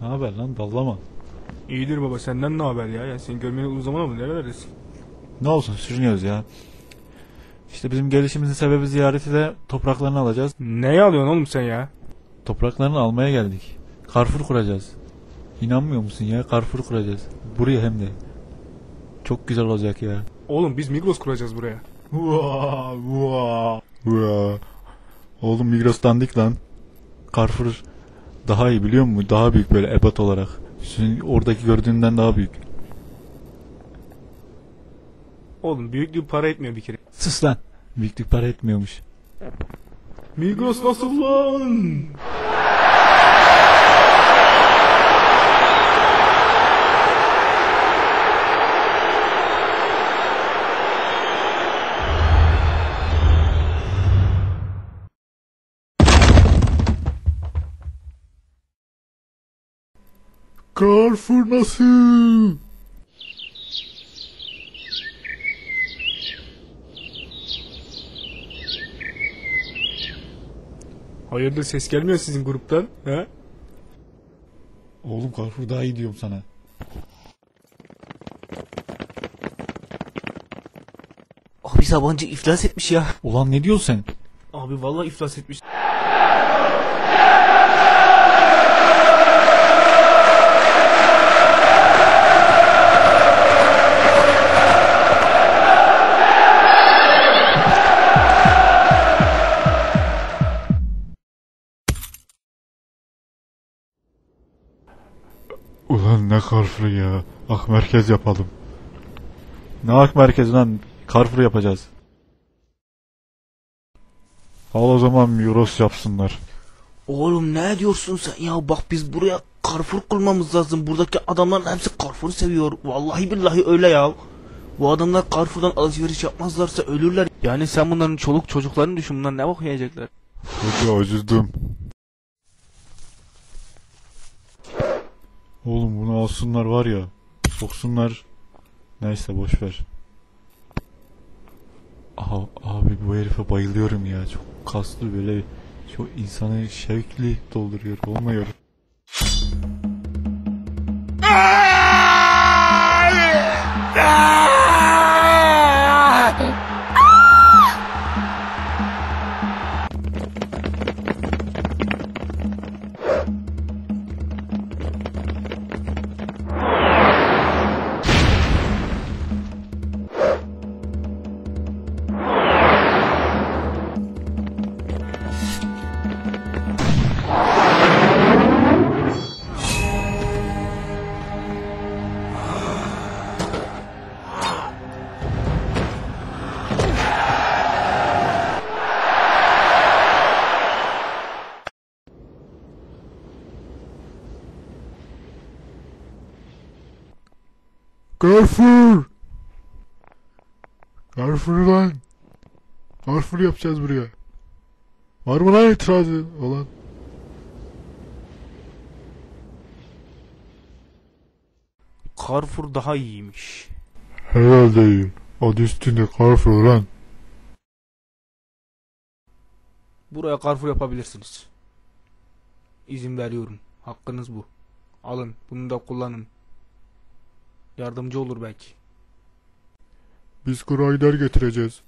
Ne haber lan dallama. İyidir baba senden ne haber ya? ya seni görmeni uzun zaman oldu nerelerdesin? Ne olsun sürünüyoruz ya. İşte bizim gelişimizin sebebi ziyareti de topraklarını alacağız. Neye alıyorsun oğlum sen ya? Topraklarını almaya geldik. Carrefour kuracağız. İnanmıyor musun ya? Carrefour kuracağız. Buraya hem de. Çok güzel olacak ya. Oğlum biz Migros kuracağız buraya. Vaa, vaa, vaa. Oğlum Migros dandik lan. Carrefour daha iyi biliyor musun? Daha büyük böyle ebat olarak. Senin oradaki gördüğünden daha büyük. Oğlum büyüklüğü para etmiyor bir kere. Sus lan. Büyüklük para etmiyormuş. Migros nasıl lan? Carrefour nasıl? Hayırdır ses gelmiyor sizin gruptan? He? Oğlum Carrefour daha iyi diyorum sana. Abi Sabancı iflas etmiş ya. Ulan ne diyorsun sen? Abi vallahi iflas etmiş. Ulan ne Carrefour ya. Ak merkez yapalım. Ne ak merkez lan? Carrefour yapacağız. Al o zaman Migros yapsınlar. Oğlum ne diyorsun sen ya bak biz buraya Carrefour kurmamız lazım. Buradaki adamların hepsi Carrefour'u seviyor. Vallahi billahi öyle ya. Bu adamlar Carrefour'dan alışveriş yapmazlarsa ölürler. Yani sen bunların çoluk çocuklarını düşün bunlar ne bak yiyecekler. Hadi acıdım. Oğlum bunu alsınlar var ya. Soksunlar. Neyse boş ver. Aha, abi bu herife bayılıyorum ya. Çok kaslı böyle çok insanı şevkli dolduruyor. Olmuyor. Carrefour! Carrefour lan! Carrefour yapacağız buraya. Var mı lan itirazı olan? Carrefour daha iyiymiş. Herhalde iyi. Adı üstünde Carrefour lan. Buraya Carrefour yapabilirsiniz. İzin veriyorum. Hakkınız bu. Alın. Bunu da kullanın. Yardımcı olur belki. Biz grider getireceğiz.